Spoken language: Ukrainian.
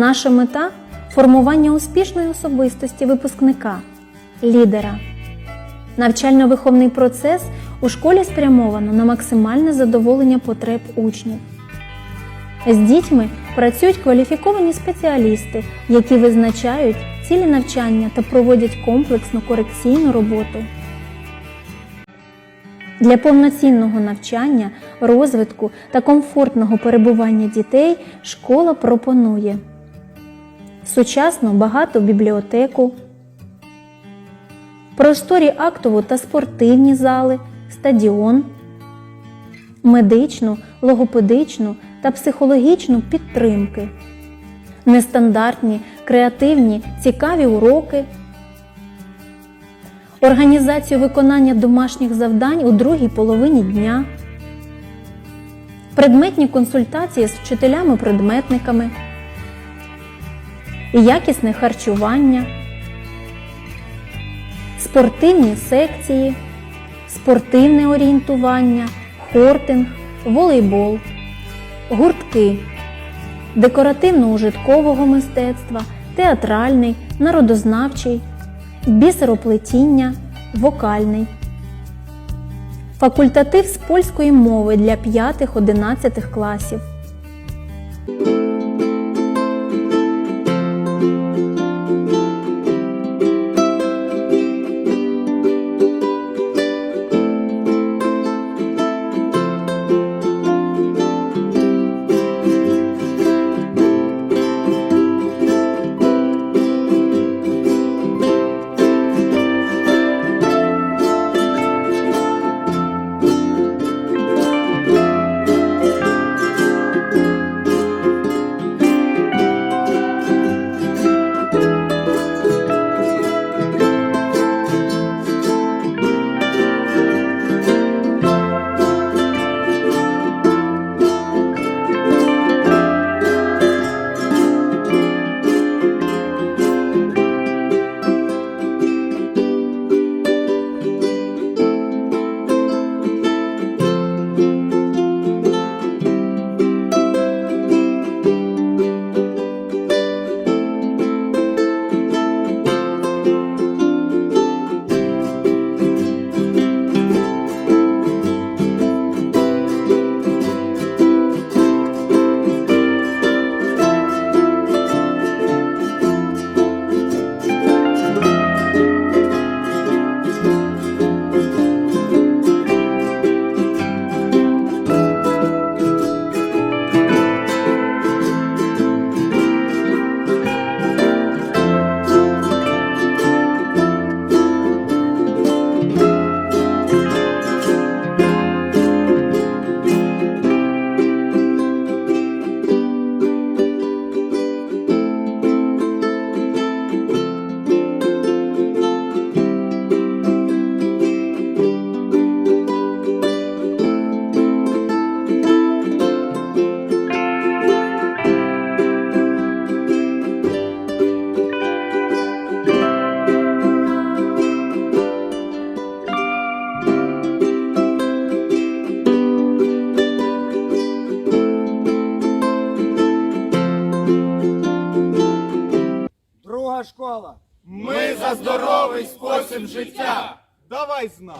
Наша мета формування успішної особистості випускника, лідера. Навчально-виховний процес у школі спрямовано на максимальне задоволення потреб учнів. З дітьми працюють кваліфіковані спеціалісти, які визначають цілі навчання та проводять комплексну корекційну роботу. Для повноцінного навчання, розвитку та комфортного перебування дітей школа пропонує сучасну багату бібліотеку, просторі актову та спортивні зали, стадіон, медичну, логопедичну та психологічну підтримки, нестандартні, креативні, цікаві уроки, організацію виконання домашніх завдань у другій половині дня, предметні консультації з вчителями-предметниками, якісне харчування, спортивні секції, спортивне орієнтування, хортинг, волейбол, гуртки, декоративно-ужиткового мистецтва, театральний, народознавчий, бісероплетіння, вокальний. Факультатив з польської мови для 5-11 класів. школа. Ми за здоровий спосіб життя. Давай з нами!